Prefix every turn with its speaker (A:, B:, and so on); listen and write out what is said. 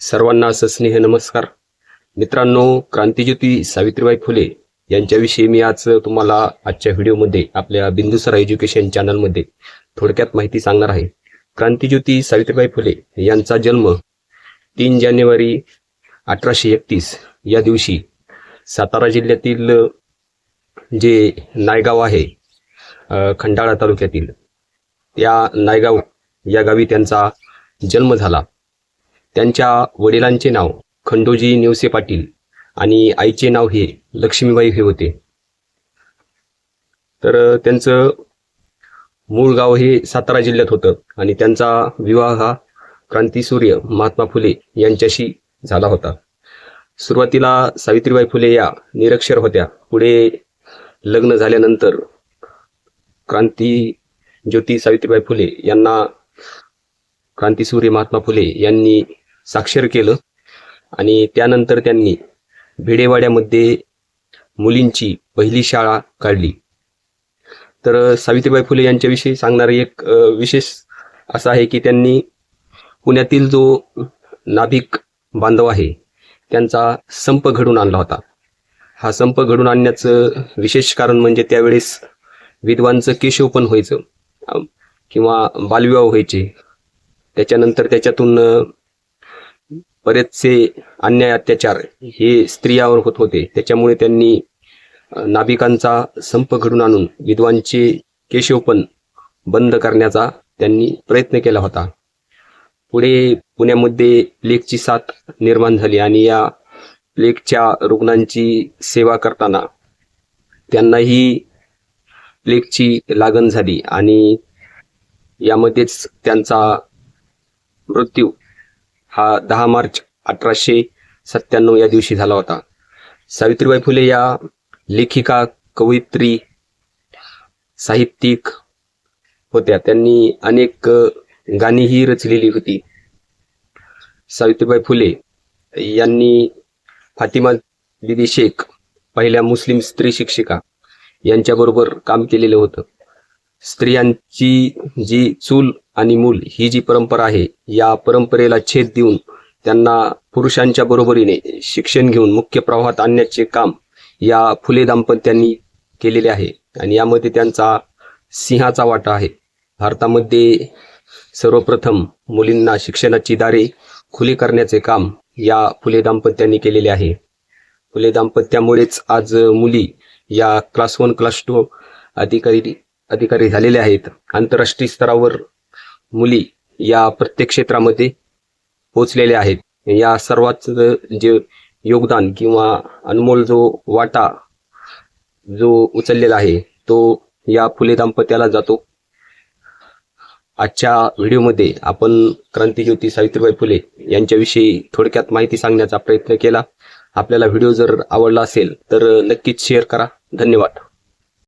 A: सर्वांना असं स्नेह नमस्कार. मित्रांनो क्रांतिज्योती सावित्रीबाई फुले यांच्याविषयी मी आज तुम्हाला आजच्या व्हिडिओमध्ये आपल्या बिंदुसर एज्युकेशन चॅनलमध्ये थोडक्यात माहिती सांगणार आहे. क्रांतिज्योती सावित्रीबाई फुले यांचा जन्म तीन जानेवारी अठराशे एकतीस या दिवशी सातारा जिल्ह्यातील जे नायगाव आहे खंडाळा तालुक्यातील त्या नायगाव या गावी त्यांचा जन्म झाला. त्यांच्या वडिलांचे नाव खंडोजी नेवसे पाटील आणि आईचे नाव हे लक्ष्मीबाई हे होते. तर त्यांचं मूळ गाव हे सातारा जिल्ह्यात होतं आणि त्यांचा विवाह हा क्रांतीसूर्य महात्मा फुले यांच्याशी झाला होता. सुरुवातीला सावित्रीबाई फुले या निरक्षर होत्या. पुढे लग्न झाल्यानंतर क्रांती ज्योती सावित्रीबाई फुले यांना क्रांतीसूर्य महात्मा फुले यांनी साक्षर केलं आणि त्यानंतर त्यांनी भिडेवाड्यामध्ये मुलींची पहिली शाळा काढली. तर सावित्रीबाई फुले यांच्याविषयी सांगणारे एक विशेष असं आहे की त्यांनी पुण्यातील जो नाभिक बांधव आहे त्यांचा संप घडून आणला होता. हा संप घडून आणण्याचं विशेष कारण म्हणजे त्यावेळेस विधवांचं केशवपण व्हायचं किंवा बालविवाह व्हायचे. त्याच्यानंतर त्याच्यातून बरेचसे अन्याय अत्याचार हे स्त्रियावर होत होते. त्याच्यामुळे त्यांनी नाभिकांचा संप घडून आणून विधवांचे केशवपण बंद करण्याचा त्यांनी प्रयत्न केला होता. पुढे पुण्यामध्ये प्लेगची साथ निर्माण झाली आणि या प्लेगच्या रुग्णांची सेवा करताना त्यांनाही प्लेगची लागण झाली आणि यामध्येच त्यांचा मृत्यू हा दहा मार्च अठराशे सत्त्याण्णव या दिवशी झाला होता. सावित्रीबाई फुले या लेखिका कवयित्री साहित्यिक होत्या. त्यांनी अनेक गाणीही रचलेली होती. सावित्रीबाई फुले यांनी फातिमा दिदी शेख पहिल्या मुस्लिम स्त्री शिक्षिका यांच्याबरोबर काम केलेलं होतं. स्त्रियांची जी चूल आणि मूल ही जी परंपरा आहे या परंपरेला छेद देऊन त्यांना पुरुषांच्या बरोबरीने शिक्षण घेऊन मुख्य प्रवाहात आणण्याचे काम या फुले दाम्पत्यांनी केलेले आहे. आणि यामध्ये त्यांचा सिंहाचा वाटा आहे. भारतामध्ये सर्वप्रथम मुलींना शिक्षणाची दारे खुली करण्याचे काम या फुले दाम्पत्यांनी केलेले आहे. फुले दाम्पत्यामुळेच आज मुली या क्लास वन क्लास टू अधिकारी अधिकारी झालेले आहेत. आंतरराष्ट्रीय स्तरावर मुली या प्रत्येक क्षेत्रामध्ये पोचलेल्या आहेत. या सर्वात जे योगदान किंवा अनमोल जो वाटा जो उचललेला आहे तो या फुले दाम्पत्याला जातो. आजच्या व्हिडिओमध्ये आपण क्रांतीज्योती सावित्रीबाई फुले यांच्याविषयी थोडक्यात माहिती सांगण्याचा प्रयत्न केला. आपल्याला व्हिडिओ जर आवडला असेल तर नक्कीच शेअर करा. धन्यवाद.